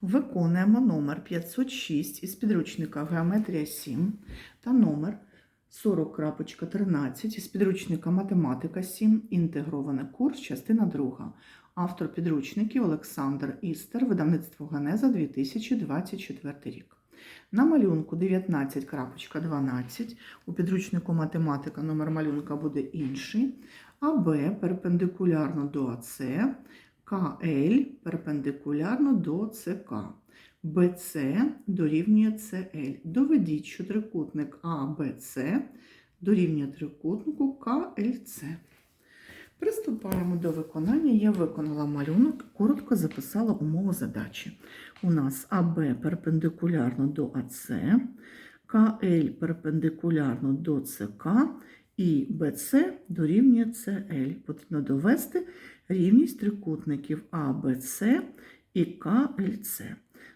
Виконуємо номер 506 із підручника Геометрія 7 та номер 40.13 із підручника Математика 7. Інтегрований курс, частина 2. Автор підручників Олександр Істер, видавництво Ганеза 2024 рік. На малюнку 19.12 у підручнику математика номер малюнка буде інший. АБ перпендикулярно до АЦ, КЛ перпендикулярно до ЦК. БЦ дорівнює ЦЛ. Доведіть, що трикутник АБЦ дорівнює трикутнику КЛЦ. Приступаємо до виконання. Я виконала малюнок, коротко записала умову задачі. У нас АБ перпендикулярно до АЦ, КЛ перпендикулярно до ЦК і БЦ дорівнює ЦЛ. Потрібно довести рівність трикутників АБЦ і КЛЦ.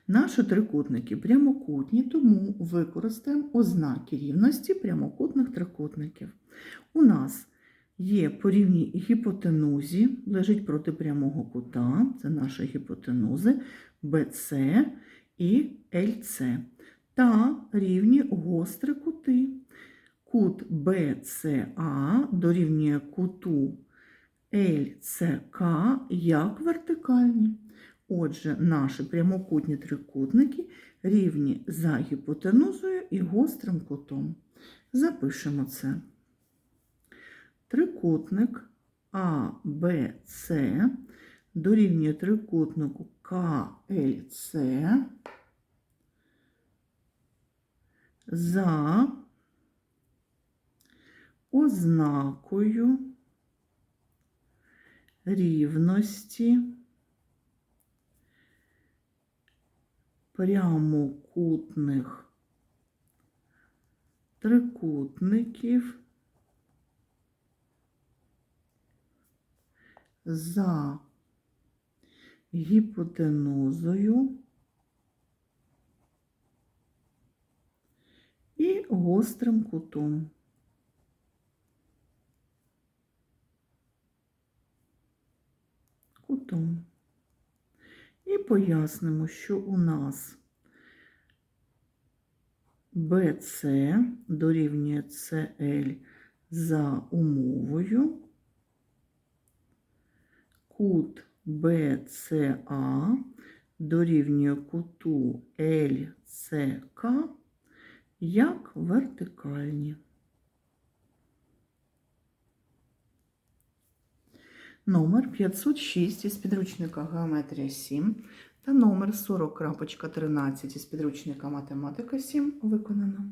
Наші трикутники прямокутні, тому використаємо ознаки рівності прямокутних трикутників. У нас є по рівній гіпотенузі, лежить проти прямого кута, це наші гіпотенузи БЦ і ЛЦ, та рівні гострі кути. Кут БЦА дорівнює куту ЛЦК як вертикальні. Отже, наші прямокутні трикутники рівні за гіпотенузою і гострим кутом. Запишемо це. Трикутник АБЦ дорівнює трикутнику КЛЦ за ознакою рівності прямокутних трикутників за гіпотенузою і гострим кутом. Кутом. І пояснимо, що у нас BC дорівнює CL за умовою, кут BCA дорівнює куту LCK як вертикальні. Номер 506 із підручника Геометрія 7 та номер 40.13 із підручника Математика 7 виконано.